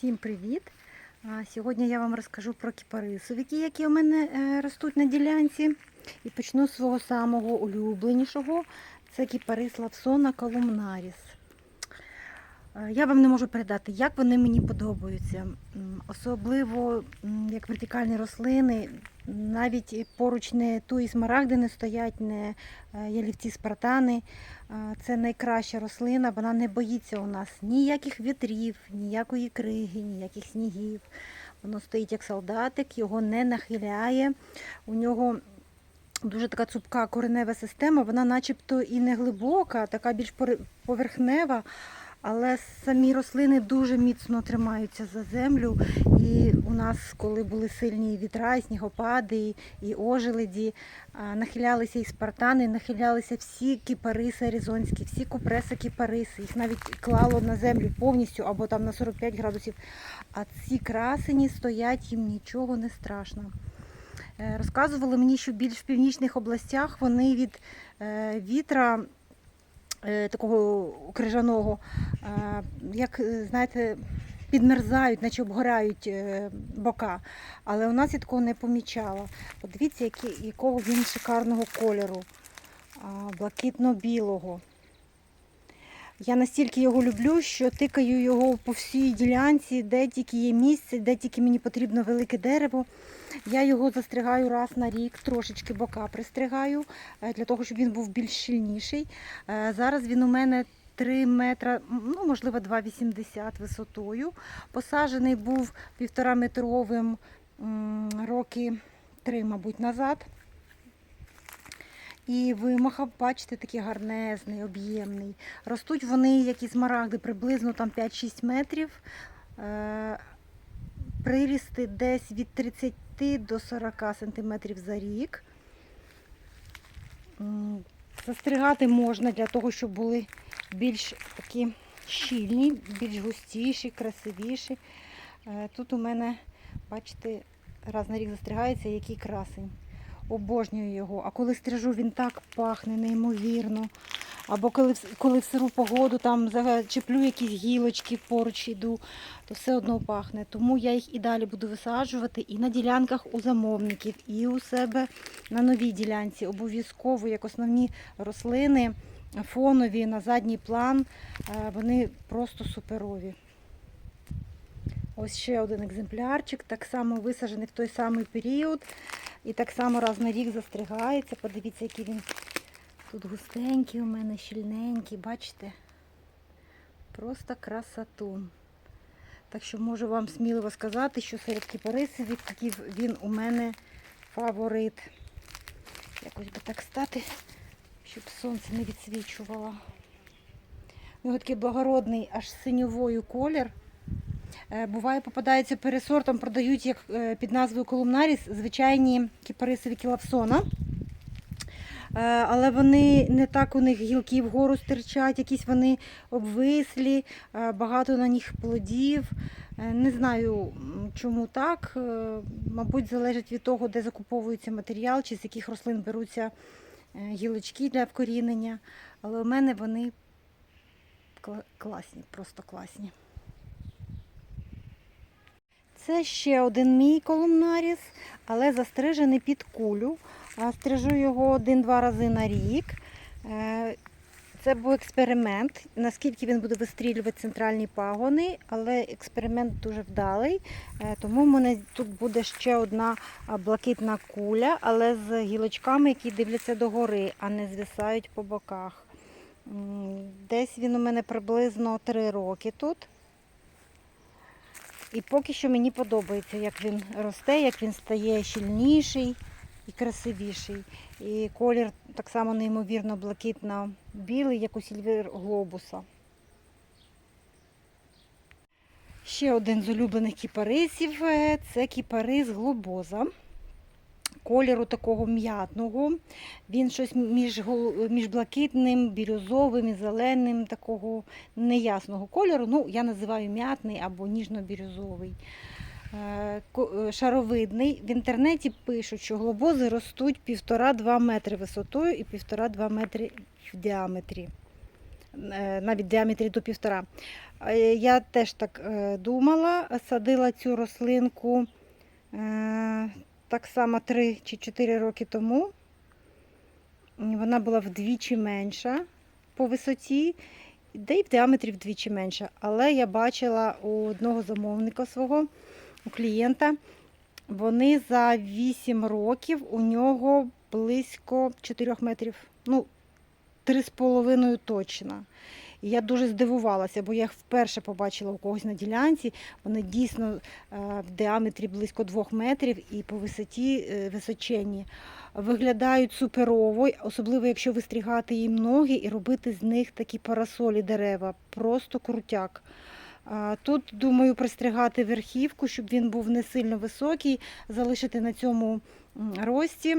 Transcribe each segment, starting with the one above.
Всім привіт! Сьогодні я вам розкажу про кіпарисовики, які у мене е, ростуть на ділянці. І почну з свого самого улюбленішого. Це кіпарис лавсона колумнаріс. Е, Я вам не можу передати, як вони мені подобаються. Особливо як вертикальні рослини, навіть поруч не туї смарагди не стоять, не е, ялівці спартани. Е, Це найкраща рослина, вона не боїться у нас ніяких вітрів, ніякої криги, ніяких снігів. Воно стоїть як солдатик, його не нахиляє. У нього дуже така цупка коренева система, вона начебто і не глибока, така більш поверхнева. Але самі рослини дуже міцно тримаються за землю. І у нас, коли були сильні вітра, і снігопади, і- ожеледі, нахилялися і спартани, нахилялися всі кіпариси аризонські, всі купреси кіпариси. Їх навіть клало на землю повністю або там на 45 градусів. А ці красені стоять, їм нічого не страшно. Е, Розказували мені, що більш в північних областях вони від е, вітра е, такого крижаного, е, як е, знаєте, підмерзають, наче обгорають е, бока. Але у нас я такого не помічала. Подивіться, якого він шикарного кольору, блакитно-білого. Я настільки його люблю, що тикаю його по всій ділянці, де тільки є місце, де тільки мені потрібно велике дерево. Я його застригаю раз на рік, трошечки бока пристригаю, е, для того, щоб він був більш щільніший. Е, Зараз він у мене 3 метра, ну можливо 2,80 висотою. Посаджений був півтора метровим роки три, мабуть, назад. І вимахав, бачите, такий гарнезний, об'ємний. Ростуть вони, як і смарагди, приблизно там 5-6 метрів. Е, Прирісти десь від 30 до 40 сантиметрів за рік. Застригати можна для того, щоб були більш такі щільні, більш густіші, красивіші. Е, Тут у мене, бачите, раз на рік застригається, який красень. Обожнюю його. А коли стрижу, він так пахне неймовірно. Або коли, коли в сиру погоду там зачеплю якісь гілочки, поруч йду, то все одно пахне. Тому я їх і далі буду висаджувати і на ділянках у замовників, і у себе на новій ділянці. Обов'язково як основні рослини фонові на задній план. е, Вони просто суперові. Ось ще один екземплярчик, так само висаджений в той самий період. І так само раз на рік застригається. Подивіться, який він тут густенький у мене, щільненький, бачите? Просто красотун. Так що можу вам сміливо сказати, що серед кіпарисів він у мене фаворит. Якось би так стати, щоб сонце не відсвічувало. У нього такий благородний, аж синьовою колір. Е, Буває, попадається пересортом, продають як е, під назвою колумнаріс звичайні кіпарисові лавсона. Е, Але вони не так у них гілки вгору стирчать, якісь вони обвислі, багато на них плодів. Не знаю, чому так. Мабуть, залежить від того, де закуповується матеріал, чи з яких рослин беруться гілочки для вкорінення. Але у мене вони класні, просто класні. Це ще один мій колумнаріс, але застрижений під кулю. Стрижу його один-два рази на рік. Е, Це був експеримент, наскільки він буде вистрілювати центральні пагони, але експеримент дуже вдалий. Е, Тому в мене тут буде ще одна блакитна куля, але з гілочками, які дивляться догори, а не звисають по боках. Десь він у мене приблизно 3 роки тут. І поки що мені подобається, як він росте, як він стає щільніший і красивіший. І колір так само неймовірно блакитно-білий, як у сільвір глобуса. Ще один з улюблених кіпарисів е, це кіпарис глобоза. Кольору такого м'ятного. Він щось між, між блакитним, бірюзовим і зеленим, такого неясного кольору. Ну, я називаю м'ятний або ніжно-бірюзовий. Е, е, Шаровидний. В інтернеті пишуть, що глобози ростуть 1,5-2 метри висотою і 1,5-2 метри в діаметрі. е, навіть в діаметрі до півтора. Я теж так думала, садила цю рослинку так само 3 чи 4 роки тому. Вона була вдвічі менша по висоті, де й в діаметрі вдвічі менша. Але я бачила у одного замовника свого, у клієнта, вони за 8 років у нього близько 4 метрів. Ну, 3,5 точно. І я дуже здивувалася, бо я їх вперше побачила у когось на ділянці. Вони дійсно е, в діаметрі близько 2 метрів і по висоті е, височенні. Виглядають суперово, особливо якщо вистрігати їм ноги і робити з них такі парасолі дерева. Просто крутяк. Тут, думаю, пристригати верхівку, щоб він був не сильно високий, залишити на цьому рості.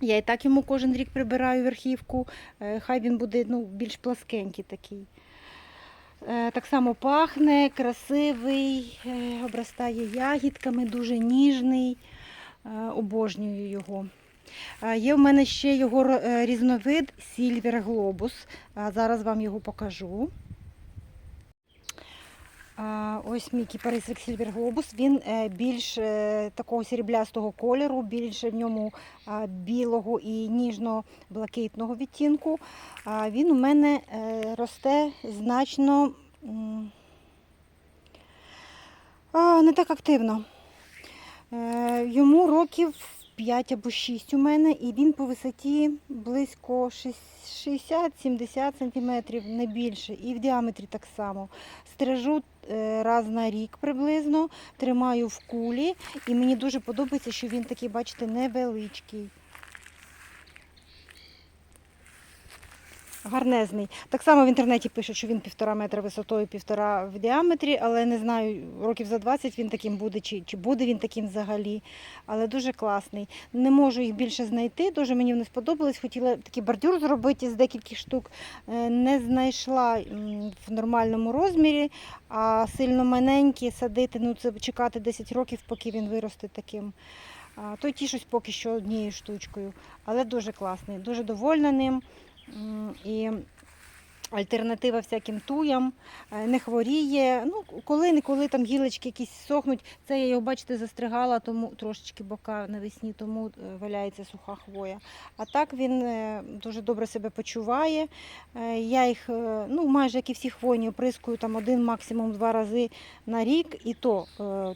Я і так йому кожен рік прибираю верхівку, е, хай він буде ну, більш пласкенький такий. Е, Так само пахне, красивий, е, обростає ягідками, дуже ніжний. Обожнюю його. Є в мене ще його різновид Silver Globus. Зараз вам його покажу. Ось мій кіпарисик Silver Globus. Він е, більш е, такого сріблястого кольору, більше в ньому білого і ніжно-блакитного відтінку. Він у мене е, росте значно не так активно. Йому років 5 або 6 у мене, і він по висоті близько 60-70 см, не більше, і в діаметрі так само. Стрижу е, раз на рік приблизно, тримаю в кулі, і мені дуже подобається, що він такий, бачите, невеличкий. Гарнезний. Так само в інтернеті пишуть, що він півтора метра висотою, півтора в діаметрі, але не знаю, років за 20 він таким буде, чи, чи буде він таким взагалі. Але дуже класний. Не можу їх більше знайти, дуже мені вони сподобались. Хотіла такий бордюр зробити з декількох штук. Е, Не знайшла в нормальному розмірі, а сильно маленькі садити, ну це чекати 10 років, поки він виросте таким. То й тішусь поки що однією штучкою. Але дуже класний, дуже довольна ним. І альтернатива всяким туям, е, не хворіє. Ну, коли-неколи там гілочки якісь сохнуть. Це я його, бачите, застригала, тому трошечки бока навесні, тому е, валяється суха хвоя. А так він е, дуже добре себе почуває. Я їх, ну, майже як і всі хвойні, оприскую там один, максимум два рази на рік, і то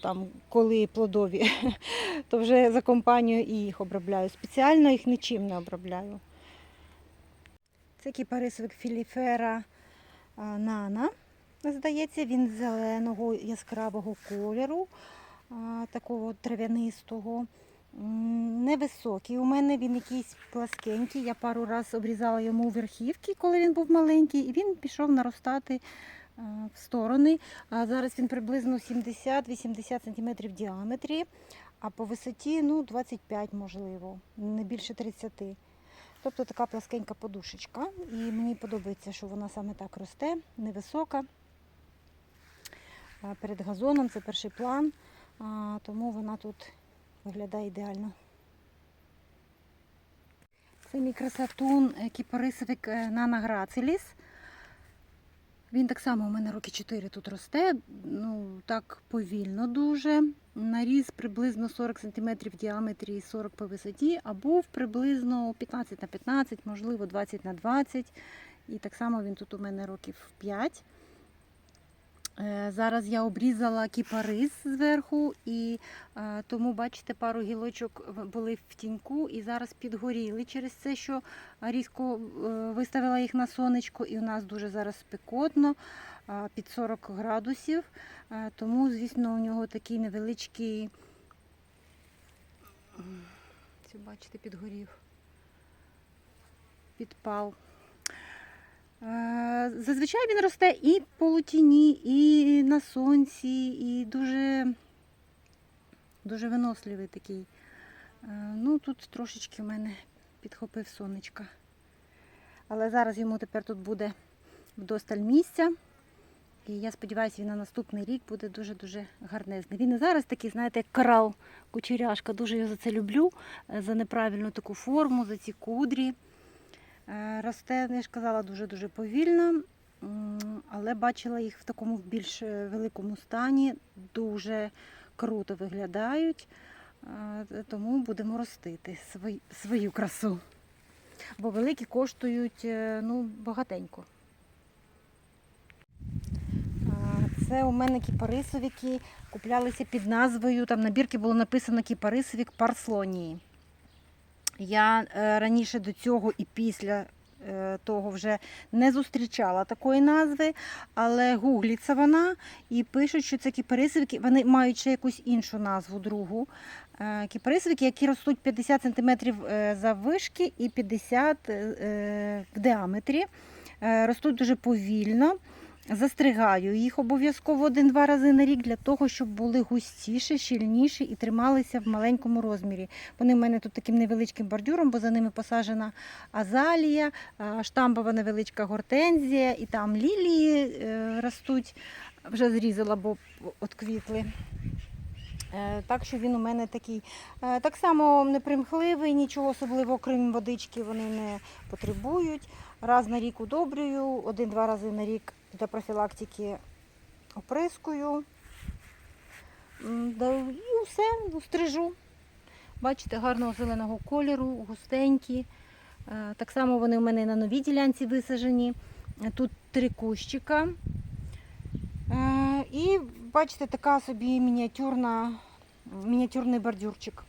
там, коли плодові, то вже за компанію і їх обробляю. Спеціально їх нічим не обробляю. Це кіпарисовик філіфера нана. Здається, він зеленого яскравого кольору, такого трав'янистого. Невисокий. У мене він якийсь пласкенький. Я пару разів обрізала йому верхівки, коли він був маленький, і він пішов наростати в сторони. А зараз він приблизно 70-80 см в діаметрі, а по висоті ну, 25 можливо, не більше 30 Тобто така пласкенька подушечка. І мені подобається, що вона саме так росте, невисока. Перед газоном це перший план, тому вона тут виглядає ідеально. Це мій красотун е, кіпарисовик е, Nana Gracilis. Він так само у мене роки 4 тут росте, ну так повільно дуже. Наріс приблизно 40 см в діаметрі і 40 по висоті, а був приблизно 15 на 15, можливо 20 на 20. І так само він тут у мене років 5. Е, Зараз я обрізала кіпарис зверху, і е, тому, бачите, пару гілочок були в тіньку і зараз підгоріли через це, що різко е, виставила їх на сонечко, і у нас дуже зараз спекотно, під 40 градусів. Тому, звісно, у нього такий невеличкий, це, бачите, підгорів, підпал. Зазвичай він росте і в полутіні, і на сонці, і дуже, дуже виносливий такий. Е, Ну, тут трошечки в мене підхопив сонечка. Але зараз йому тепер тут буде вдосталь місця. І я сподіваюся, він на наступний рік буде дуже-дуже гарнезний. Він і зараз такий, знаєте, як корал, кучеряшка. Дуже його за це люблю, е, за неправильну таку форму, за ці кудрі. Е, Росте, я ж казала, дуже-дуже повільно. Але бачила їх в такому більш е, великому стані. Дуже круто виглядають, е, тому будемо ростити свою красу. Бо великі коштують е, ну, багатенько. Це у мене кіпарисові, які куплялися під назвою, там на бірці було написано кіпарисовік парслонії. Я раніше до цього і після того вже не зустрічала такої назви, але гугліться вона і пишуть, що це кіперисовики, вони мають ще якусь іншу назву другу. Кіперисовики, які ростуть 50 см заввишки і 50 е, в діаметрі. Е, Ростуть дуже повільно. Застригаю їх обов'язково один-два рази на рік для того, щоб були густіші, щільніші і трималися в маленькому розмірі. Вони в мене тут таким невеличким бордюром, бо за ними посаджена азалія, штамбова невеличка гортензія, і там лілії е, ростуть. Вже зрізала, бо отквітли. Е, Так що він у мене такий. Е, Так само непримхливий, нічого особливого, крім водички, вони не потребують. Раз на рік удобрюю, один-два рази на рік для профілактики оприскую. І все, стрижу. Бачите, гарного зеленого кольору, густенькі. Е, Так само вони у мене на новій ділянці висаджені. Е, Тут три кущика. Е, І бачите, така собі мініатюрна, мініатюрний бордюрчик.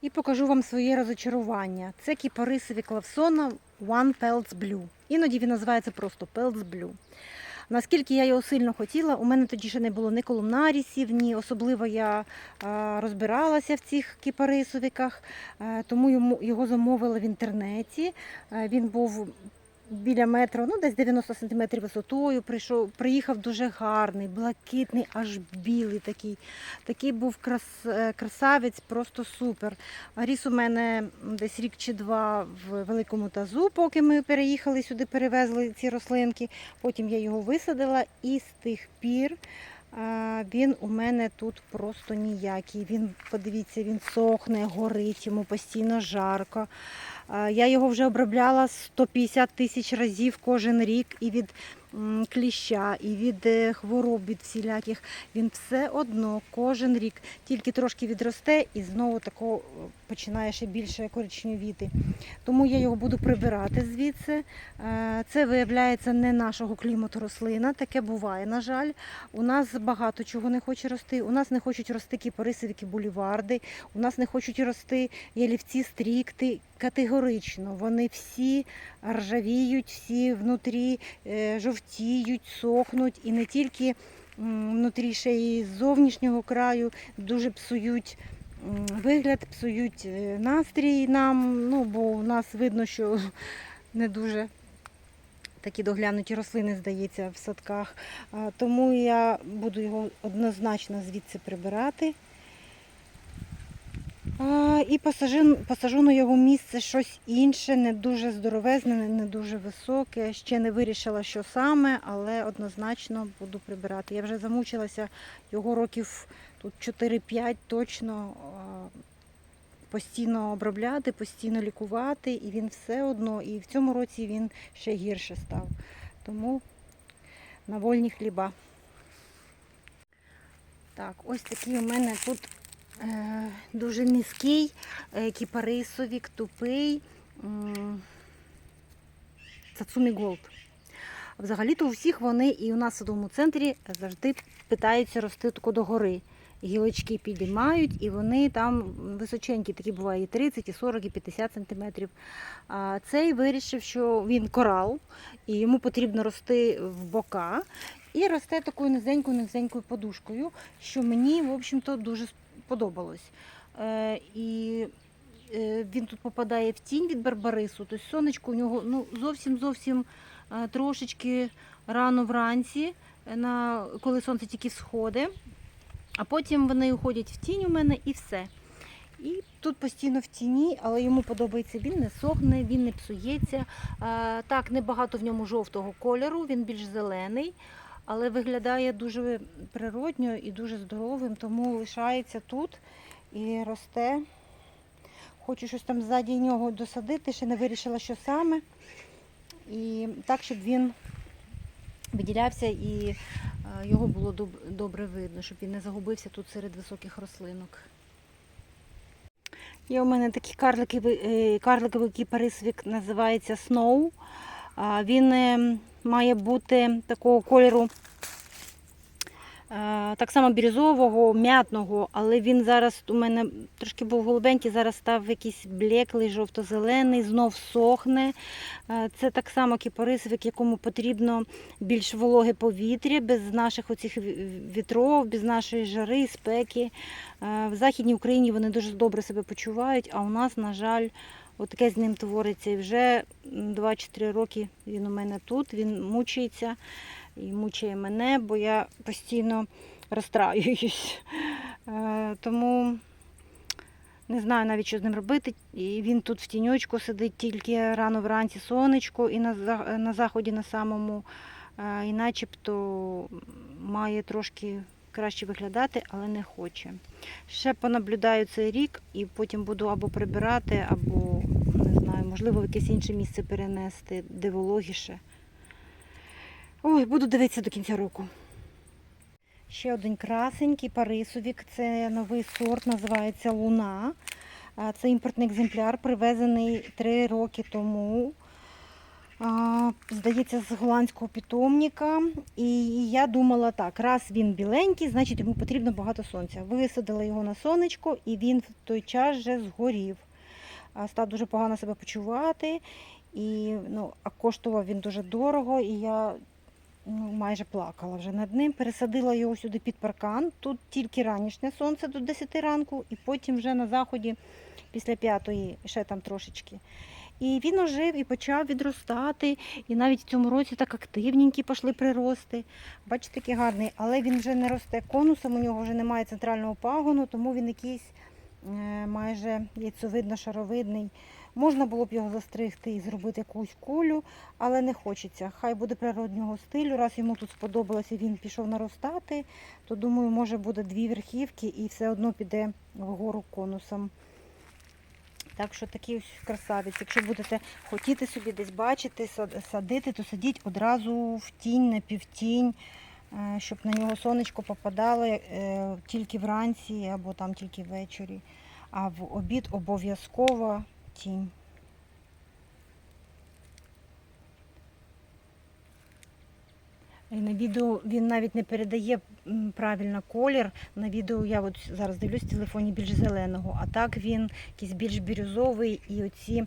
І покажу вам своє розочарування. Це кіпарисові клавсона One Pelts Blue. Іноді він називається просто Pelts Blue. Наскільки я його сильно хотіла, у мене тоді ще не було ні колумнарісів, ні особливо я розбиралася в цих кіпарисовиках, е, тому йому, його замовила в інтернеті. Е, Він був біля метра, ну десь 90 см висотою. Прийшов, приїхав дуже гарний, блакитний, аж білий такий. Такий був крас, е, красавець, просто супер. Ріс у мене десь рік чи два в великому тазу, поки ми переїхали сюди, перевезли ці рослинки. Потім я його висадила і з тих пір. Він у мене тут просто ніякий. Він, подивіться, він сохне, горить, йому постійно жарко. Я його вже обробляла 150 тисяч разів кожен рік і від кліща, і від е, хвороб, від всіляких. Він все одно кожен рік тільки трошки відросте і знову тако е, починає ще більше коричневіти. Тому я його буду прибирати звідси. Е, Це виявляється не нашого клімату рослина. Таке буває, на жаль. У нас багато чого не хоче рости. У нас не хочуть рости кіпарисовики буліварди, у нас не хочуть рости ялівці стрікти. Категорично. Вони всі ржавіють, всі внутрі е, жовтіють, сохнуть і не тільки внутрі ще й з зовнішнього краю дуже псують вигляд, псують е, настрій нам, ну бо у нас видно, що не дуже такі доглянуті рослини, здається, в садках. Тому я буду його однозначно звідси прибирати. А, І посажу на його місце щось інше, не дуже здоровезне, не- дуже високе. Ще не вирішила, що саме, але однозначно буду прибирати. Я вже замучилася його років тут 4-5 точно постійно обробляти, постійно лікувати, і він все одно. І в цьому році він ще гірше став. Тому на вольні хліба. Так, ось такий у мене тут дуже низький е, кіпарисовік, тупий. Сацумі Голд. Взагалі-то у всіх вони і у нас в садовому центрі завжди питаються рости тако догори. Гілочки підіймають, і вони там височенькі, такі бувають і 30, і 40, і 50 сантиметрів. А цей вирішив, що він корал, і йому потрібно рости в бока. І росте такою низенькою низенькою подушкою, що мені, в общем-то, дуже сподобалось. Е, і е, він тут попадає в тінь від барбарису, тобто сонечко у нього ну, зовсім зовсім е, трошечки рано вранці, на, коли сонце тільки сходить, а потім вони уходять в тінь у мене і все. І тут постійно в тіні, але йому подобається, він не сохне, він не псується. Так, небагато в ньому жовтого кольору, він більш зелений, але виглядає дуже природньо і дуже здоровим, тому лишається тут і росте. Хочу щось там ззаді нього досадити, ще не вирішила, що саме. І так, щоб він виділявся і е, його було добре видно, щоб він не загубився тут серед високих рослинок. Є у мене такий карликовий, е, карликовий кіпарисовик, називається Snow. Він е, має бути такого кольору так само бірюзового, м'ятного, але він зараз у мене трошки був голубенький, зараз став якийсь блеклий, жовто-зелений, знов сохне. Це так само кіпарисовик, якому потрібно більш вологе повітря, без наших оцих вітров, без нашої жари, спеки. В Західній Україні вони дуже добре себе почувають, а у нас, на жаль, отаке з ним твориться. І вже м, 2-4 роки він у мене тут, він мучається і мучає мене, бо я постійно розстраююсь. Е, Тому не знаю навіть, що з ним робити. І він тут в тіньочку сидить тільки рано вранці сонечко і на, заході на самому, е, і начебто має трошки краще виглядати, але не хоче. Ще понаблюдаю цей рік і потім буду або прибирати, або знаю, можливо, в якесь інше місце перенести, де вологіше. Ой, буду дивитися до кінця року. Ще один красенький парисовік. Це новий сорт, називається Луна. Це імпортний екземпляр, привезений три роки тому. Здається, з голландського питомника. І я думала так, раз він біленький, значить йому потрібно багато сонця. Висадила його на сонечко, і він в той час вже згорів. Став дуже погано себе почувати. І ну, а коштував він дуже дорого, і я ну, майже плакала вже над ним. Пересадила його сюди під паркан. Тут тільки ранішнє сонце до 10 ранку, і потім вже на заході після п'ятої ще там трошечки. І він ожив і почав відростати. І навіть в цьому році так активненькі пішли прирости. Бачите, такий гарний, але він вже не росте конусом, у нього вже немає центрального пагону, тому він якийсь майже яйцевидно-шаровидний. Можна було б його застригти і зробити якусь кулю, але не хочеться. Хай буде природнього стилю. Раз йому тут сподобалося, він пішов наростати, то думаю, може буде дві верхівки і все одно піде вгору конусом. Так що такий ось красавець. Якщо будете хотіти собі десь бачити, садити, то садіть одразу в тінь, на півтінь, е, щоб на нього сонечко попадало е, тільки вранці або там тільки ввечері. А в обід обов'язково тінь. І на відео він навіть не передає правильно колір. На відео я от зараз дивлюсь в телефоні більш зеленого, а так він якийсь більш бірюзовий і оці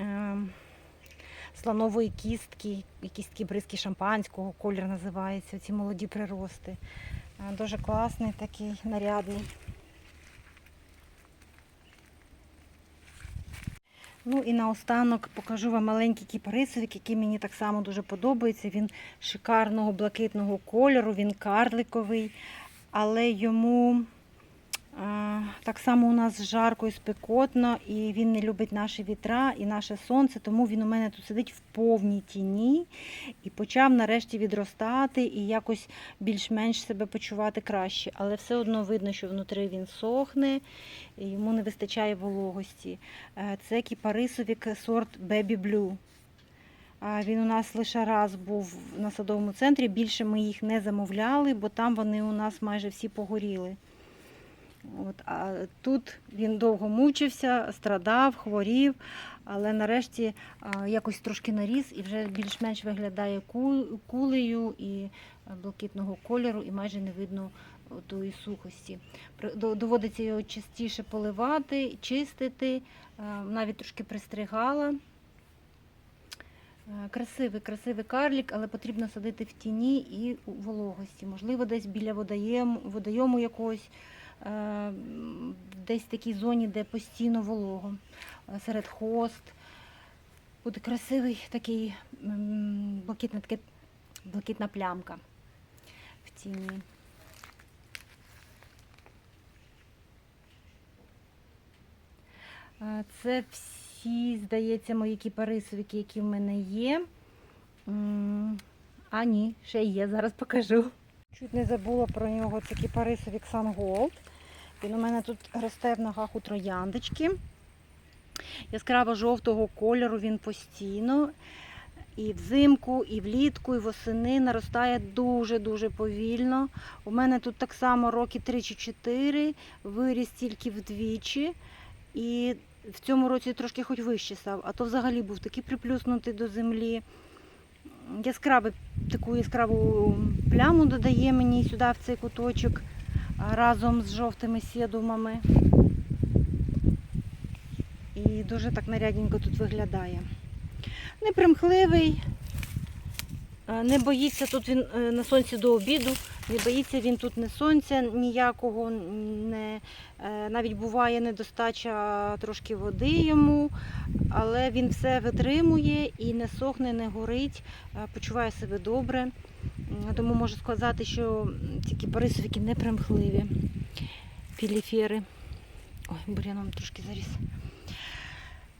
е, слонової кістки, якісь такі бризки шампанського, колір називається, ці молоді прирости. Е, Дуже класний такий нарядний. Ну і наостанок покажу вам маленький кіпарисовик, який мені так само дуже подобається. Він шикарного блакитного кольору, він карликовий, але йому так само у нас жарко і спекотно, і він не любить наші вітра і наше сонце, тому він у мене тут сидить в повній тіні і почав нарешті відростати і якось більш-менш себе почувати краще. Але все одно видно, що внутрі він сохне, і йому не вистачає вологості. Е, Це кіпарисовік сорт Baby Blue. Він у нас лише раз був на садовому центрі. Більше ми їх не замовляли, бо там вони у нас майже всі погоріли. От, а тут він довго мучився, страдав, хворів, але нарешті а, якось трошки наріс і вже більш-менш виглядає кулею і е, блакитного кольору, і майже не видно тої сухості. Доводиться його частіше поливати, чистити, е, навіть трошки пристригала. Е, Красивий, красивий карлік, але потрібно садити в тіні і у вологості. Можливо, десь біля водоєму, водойому якогось, е, десь в такій зоні, де постійно волого, е, серед хост. Буде красивий такий блакитна, таке, блакитна плямка в тіні. Е, Це всі, здається, мої кіпарисовики, які в мене є. А, ні, ще є, зараз покажу. Чуть не забула про нього, це кіпарисовик Sungold. Він у мене тут росте в ногах у трояндочки. Яскраво жовтого кольору він постійно. і взимку, і влітку, і восени наростає дуже-дуже повільно. У мене тут так само роки 3 чи 4, виріс тільки вдвічі. І в цьому році трошки хоч вище став, а то взагалі був такий приплюснутий до землі. Яскравий, таку яскраву пляму додає мені сюди в цей куточок разом з жовтими сідумами. І дуже так нарядненько тут виглядає. Непримхливий, не боїться тут він е, на сонці до обіду, не боїться він тут не сонця ніякого, не, е, навіть буває недостача трошки води йому, але він все витримує і не сохне, не горить, е, почуває себе добре. Тому можу сказати, що ці кіпарисовики не примхливі. Філіфери. Ой, буряном трошки заріс.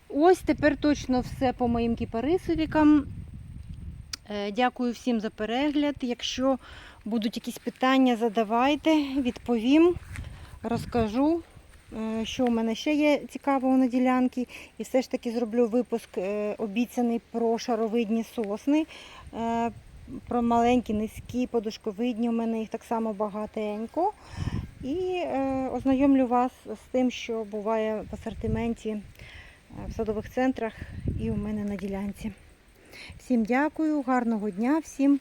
Ось тепер точно все по моїм кіпарисовікам. Е, Дякую всім за перегляд. Якщо будуть якісь питання, задавайте, відповім, розкажу, е, що у мене ще є цікавого на ділянці. І все ж таки зроблю випуск е, обіцяний про шаровидні сосни. Е, Про маленькі, низькі, подушковидні. У мене їх так само багатенько. І ознайомлю вас з тим, що буває в асортименті в садових центрах і у мене на ділянці. Всім дякую, гарного дня, всім